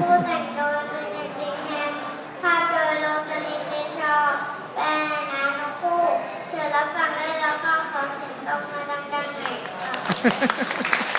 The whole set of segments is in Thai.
ผู้แต่งตัวสนิทดิแฮมภาพโดยโรสลินเดชอแปลนานกคู่เชิญรับฟังได้ล้วข้ขอเสียตบมืดังๆค่ะ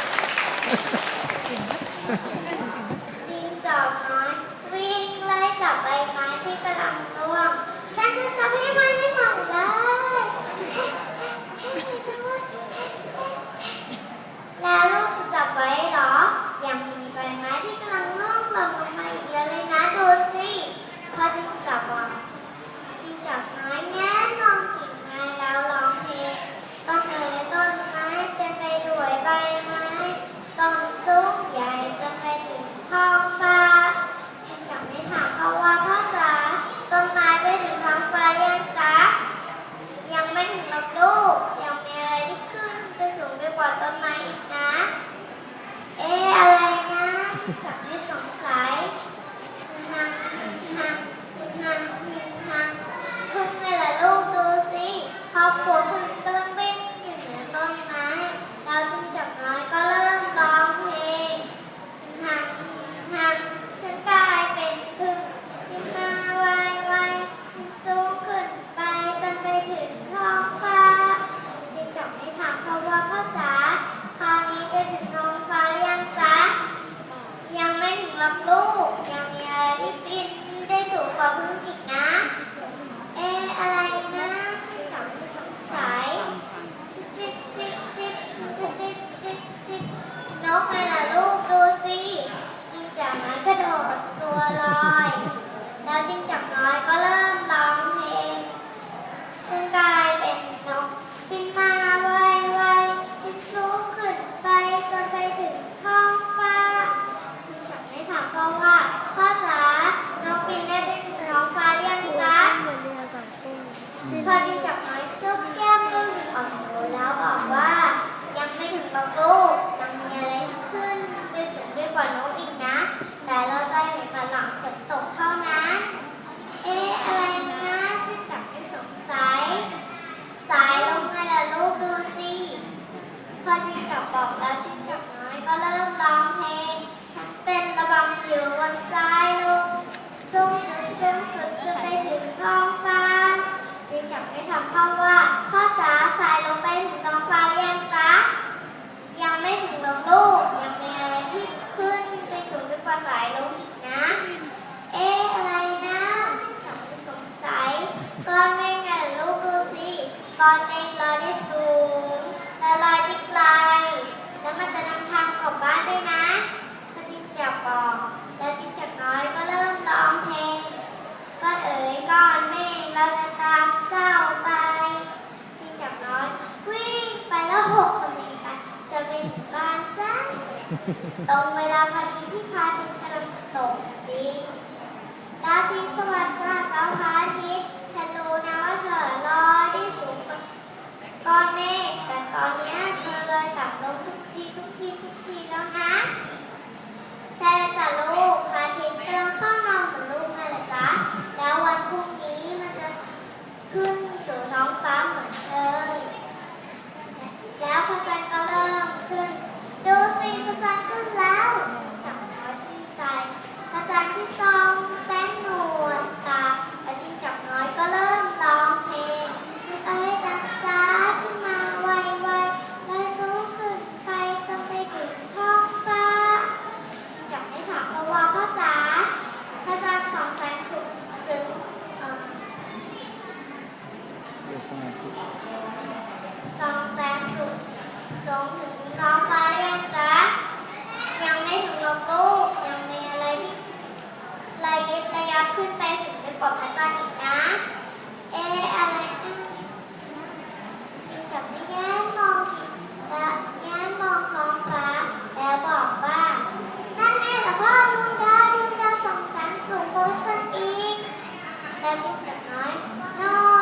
ับลูก ยังมีอะไรที่กินได้สูงกว่าพึ่งอีกนะ เอออะไรนะจังสงสัยจิบจิบจิบจิบจิบจิบบนกไปละลูกดูสิจิงจับไม้กระโดดตัวลอย แล้วจิงจับน้อยก็เริ่ม รในลอยได้สูง และลอยได้ไกล แล้วมันจะนำทางกลับบ้านด้วยนะก็จิงจอกบอก แล้วจิงจอกน้อยก็เริ่มร้องเพลงก้อนเอ๋ยก้อนเมฆเราจะตามเจ้าไปจิงจอกน้อยวิ่งไปแล้วหกคนเองไปจะเป็นบ้านซะตรงเวลาพอดีที่พาทิตย์กำลังจะตกดินดาวที่ แง้มมองและแง้มมองท้องฟ้าแล้วบอกว่า นั่นแน่หรืว่าดวงดาวดวงดาวส่องแสงสูงกว่าส่อนอีก แล้วจุดจักน้อยน้อย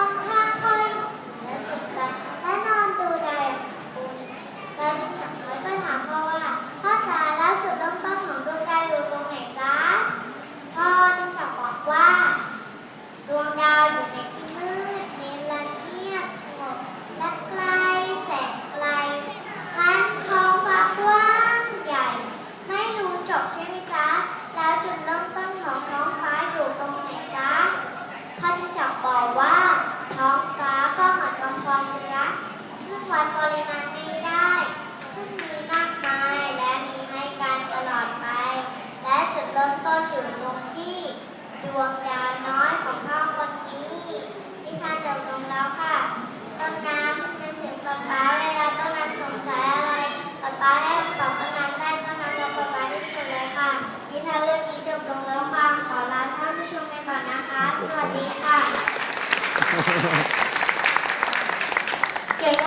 มดาวน้อยของพ่อคนนี้นิทานจบลงแล้วค่ะต้นน้ำนึกถึงป๊าป๊าเวลาต้นน้ำสงสัยอะไรป๊าป๊าให้ตอบต้นน้ำได้ต้นน้ำกับป๊าป๊าที่สุดเลยค่ะนิทานเรื่องนี้จบลงแล้วความขอลาท่านผู้ชมไปก่อนนะคะสวัสดีค่ะ